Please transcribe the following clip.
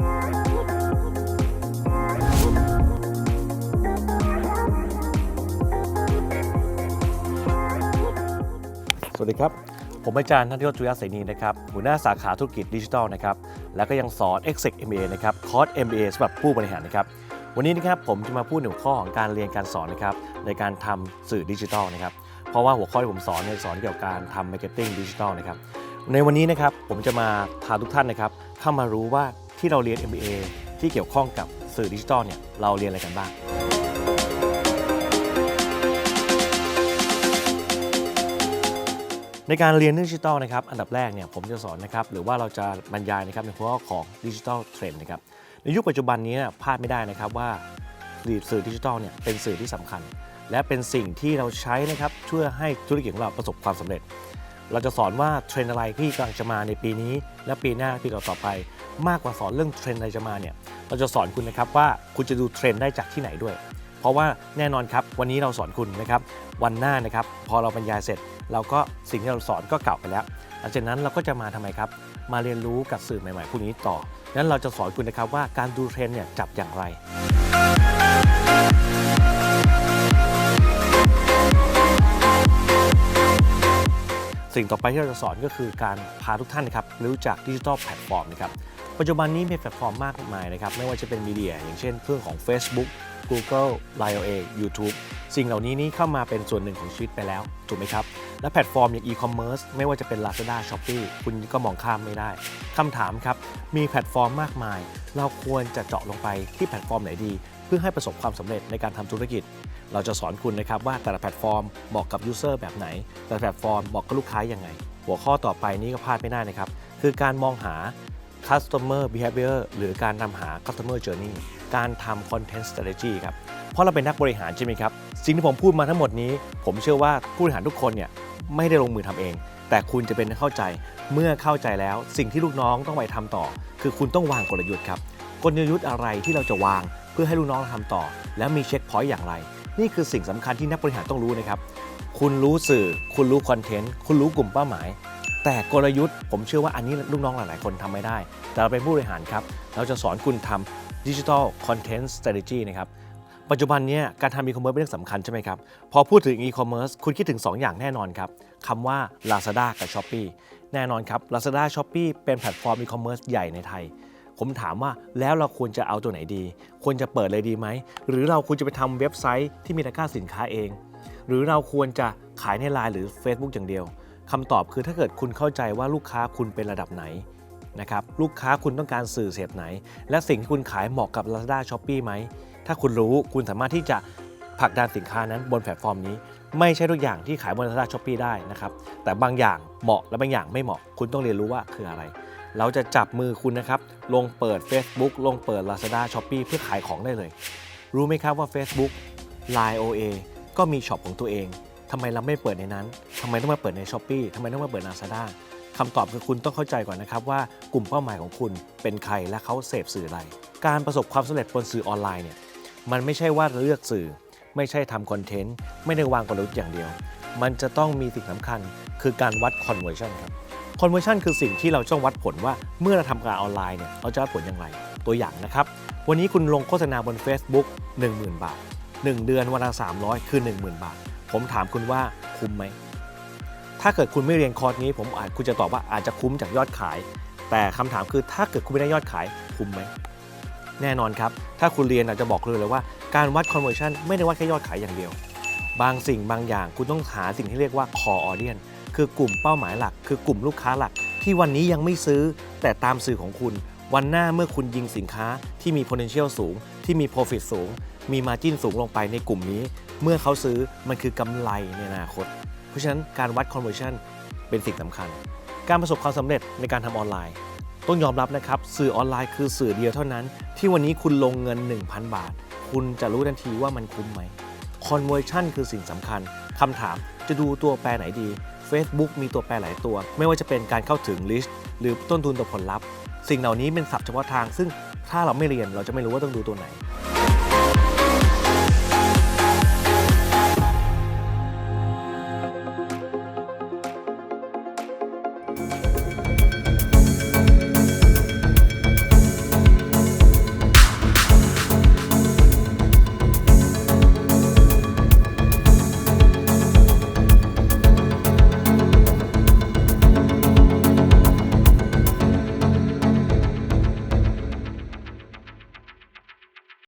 สวัสดีครับ ผมอาจารย์ท่านยศจุยาเสนีนะครับ หัวหน้าสาขาธุรกิจดิจิทัลนะครับ แล้วก็ยังสอน e x e c MBA นะครับ คอร์ส MBA สำหรับผู้บริหารนะครับ วันนี้นะครับผมจะมาพูดถึงข้อของการเรียนการสอนนะครับ ในการทำสื่อดิจิทัลนะครับ เพราะว่าหัวข้อที่ผมสอนเนี่ยสอนเกี่ยวกับการทำมาร์เก็ตติ้งดิจิทัลนะครับ ในวันนี้นะครับผมจะมาพาทุกท่านนะครับเข้ามารู้ว่า ที่เราเรียน MBA ที่เกี่ยวข้องกับสื่อดิจิทัลเนี่ยเราเรียนอะไรกันบ้าง ในการเรียนดิจิทัลนะครับอันดับแรกเนี่ยผมจะสอนนะครับหรือว่าเราจะบรรยายนะครับในหัวข้อของดิจิทัลเทรนด์นะครับในยุคปัจจุบันนี้เนี่ยพลาดไม่ได้นะครับว่าสื่อดิจิทัลเนี่ยเป็นสื่อที่สำคัญ และเป็นสิ่งที่เราใช้นะครับช่วยให้ธุรกิจของเราประสบความสำเร็จ เราจะสอนว่าเทรนอะไรที่กำลังจะมาในปีนี้ และปีหน้าปีต่อๆไป มากกว่าสอนเรื่องเทรนอะไรจะมาเนี่ยเราจะสอนคุณนะครับว่าคุณจะดูเทรนได้จากที่ไหนด้วย เพราะว่าแน่นอนครับวันนี้เราสอนคุณนะครับวันหน้านะครับพอเราบรรยายเสร็จ เราก็สิ่งที่เราสอนก็เก่าไปแล้วหลังจากนั้นเราก็จะมาทำไมครับ มาเรียนรู้กับสื่อใหม่ๆพวกนี้ต่อนั้นเราจะสอนคุณนะครับว่าการดูเทรนเนี่ยจับอย่างไร สิ่งต่อไปที่เราจะสอนก็คือการพาทุกท่านนะครับรู้จักดิจิทัลแพลตฟอร์มนะครับปัจจุบันนี้มีแพลตฟอร์มมากมายนะครับไม่ว่าจะเป็นมีเดีย อย่างเช่นเครื่องของ Facebook Google Line a YouTube สิ่งเหล่านี้นี่เข้ามาเป็นส่วนหนึ่งของชีวิตไปแล้ว ถูกไหมครับ และแพลตฟอร์มอย่าง e-commerce ไม่ว่าจะเป็น Lazada Shopee คุณก็มองข้ามไม่ได้คำถามครับ มีแพลตฟอร์มมากมาย เราควรจะเจาะลงไปที่แพลตฟอร์มไหนดี เพื่อให้ประสบความสำเร็จในการทำธุรกิจ เราจะสอนคุณนะครับว่าแต่ละแพลตฟอร์มเหมาะกับยูเซอร์แบบไหน แต่ละแพลตฟอร์มเหมาะกับลูกค้ายังไง หัวข้อต่อไปนี้ก็พลาดไม่ได้นะครับคือการมองหา customer behavior หรือการนำหา customer journey การทำ content strategy ครับ เพราะเราเป็นนักบริหารใช่ไหมครับ สิ่งที่ผมพูดมาทั้งหมดนี้ ผมเชื่อว่าผู้บริหารทุกคนเนี่ยไม่ได้ลงมือทำเอง แต่คุณจะเป็นเข้าใจ เมื่อเข้าใจแล้วสิ่งที่ลูกน้องต้องไปทำต่อ คือคุณต้องวางกลยุทธ์ครับ กลยุทธ์อะไรที่เราจะวาง เพื่อให้ลูกน้องทำต่อ และมีเช็คพอยต์อย่างไร นี่คือสิ่งสำคัญที่นักบริหารต้องรู้นะครับ คุณรู้สื่อ คุณรู้คอนเทนต์ คุณรู้กลุ่มเป้าหมาย แต่กลยุทธ์ผมเชื่อว่าอันนี้ลูกน้องหลาย ๆ คนทำไม่ได้ แต่เราเป็นผู้บริหารครับ เราจะสอนคุณทำดิจิทัลคอนเทนต์ strategy นะครับ ปัจจุบันนี้การทำอีคอมเมิร์ซเป็นเรื่องสำคัญใช่ไหมครับ พอพูดถึงอีคอมเมิร์ซคุณคิดถึง 2 อย่างแน่นอนครับคำว่า Lazada กับ s h อ p e e แน่นอนครับ Lazada s h o p e e เป็นแพลตฟอร์มอีคอมเมิร์ซใหญ่ในไทยผมถามว่าแล้วเราควรจะเอาตัวไหนดี ควรจะเปิดเลยดีไหม หรือเราควรจะไปทำเว็บไซต์ที่มีตะกร้าสินค้าเอง หรือเราควรจะขายในไลน์หรือ Facebook อย่างเดียว คำตอบคือถ้าเกิดคุณเข้าใจว่าลูกค้าคุณเป็นระดับไหนนะครับลูกค้าคุณต้องการสื่อเสพไหน และสิ่งที่คุณขายเหมาะกับ Lazada s h o p e e ไหม ถ้าคุณรู้คุณสามารถที่จะผลักดันสินค้านั้นบนแพลตฟอร์มนี้ ไม่ใช่ทุกอย่างที่ขายบน Lazada s h o p e e ได้นะครับแต่บางอย่างเหมาะและบางอย่างไม่เหมาะ คุณต้องเรียนรู้ว่าคืออะไร เราจะจับมือคุณนะครับลงเปิด Facebook ลงเปิด Lazada s h o p e e เพื่อขายของได้เลย รู้ไหมครับว่า Facebook Line OA ก็มีช็อปของตัวเอง ทำไมเราไม่เปิดในนั้นทำไมต้องมาเปิดใน s h อ p e e ทำไมต้องมาเปิด Lazada คำตอบคือคุณต้องเข้าใจก่อนนะครับว่ากลุ่มเป้าหมายของคุณเป็นใครและเขาเสพสื่ออะไร การประสบความสำเร็จบนสื่อออนไลน์เนี่ยมันไม่ใช่ว่าเลือกสื่อ ไม่ใช่ทำคอนเทนต์ไม่ได้วางกลยุทธ์อย่างเดียว มันจะต้องมีสิ่งสำคัญ คือการวัด conversion ครับ conversion คือสิ่งที่เราต้องวัดผลว่าเมื่อเราทำการออนไลน์เนี่ยเราจะวัดผลอย่างไร ตัวอย่างนะครับ วันนี้คุณลงโฆษณาบน Facebook 10,000 บาท 1 เดือนวันละ300 คือ 10,000 บาท ผมถามคุณว่าคุ้มไหม ถ้าเกิดคุณไม่เรียนคอร์สนี้ผมอาจคุณจะตอบว่าอาจจะคุ้มจากยอดขาย แต่คำถามคือถ้าเกิดคุณไม่ได้ยอดขายคุ้มไหม แน่นอนครับ ถ้าคุณเรียนอาจจะบอกเลยเลยว่าการวัด conversion ไม่ได้วัดแค่ยอดขายอย่างเดียว บางสิ่งบางอย่างคุณต้องหาสิ่งที่เรียกว่า core audience คือกลุ่มเป้าหมายหลัก คือกลุ่มลูกค้าหลัก ที่วันนี้ยังไม่ซื้อแต่ตามสื่อของคุณ วันหน้าเมื่อคุณยิงสินค้าที่มี potential สูง ที่มี profit สูง มี margin สูงลงไปในกลุ่มนี้ เมื่อเขาซื้อมันคือกำไรในอนาคต เพราะฉะนั้นการวัด conversion เป็นสิ่งสำคัญ การประสบความสำเร็จในการทำออนไลน์ ต้องยอมรับนะครับ สื่อออนไลน์คือสื่อเดียวเท่านั้น ที่วันนี้คุณลงเงิน 1,000 บาท คุณจะรู้ทันทีว่ามันคุ้มไหม conversion คือสิ่งสำคัญคำถามจะดูตัวแปรไหนดี Facebook มีตัวแปรหลายตัว ไม่ว่าจะเป็นการเข้าถึง list หรือต้นทุนต่อผลลัพธ์ สิ่งเหล่านี้เป็นศัพท์เฉพาะทาง ซึ่งถ้าเราไม่เรียนเราจะไม่รู้ว่าต้องดูตัวไหน